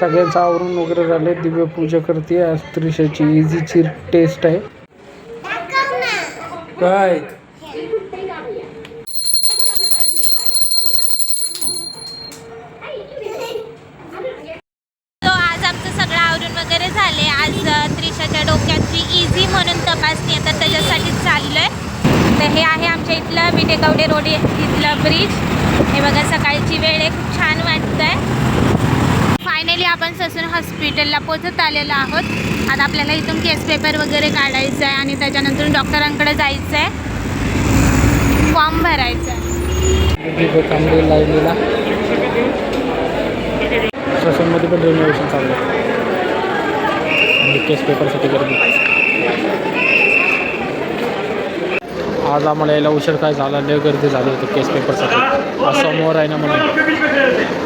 सगळ्यांचं आवरून वगैरे झाले. दिव्य पूजा करते. आज त्रिशाची इझीची टेस्ट आहे. काय? आज आमचं सगळं आवरून वगैरे झाले. आज अ, त्रिशाच्या डोक्याची इझी म्हणून तपासणी आहे तर त्याच्यासाठी चाललोय. तर हे आहे आमच्या इथलं विटेकवडे रोड इथलं ब्रिज हे बघा सकाळची वेळ आहे. खूप छान वाटते. आपण ससून हॉस्पिटलला पोचत आलेलो आहोत. आता आपल्याला इथून केस पेपर वगैरे काढायचं आहे आणि त्याच्यानंतर डॉक्टरांकडे जायचं आहे. फॉर्म भरायचा आहे. ससूनमध्ये पण रिनोव्हेशन चाललं आहे. आणि केस पेपरसाठी गर्दी. आज आम्हाला यायला उशीर काय झाला? लय गर्दी झाली होती केस पेपरसाठी आज समोर आहे ना म्हणून.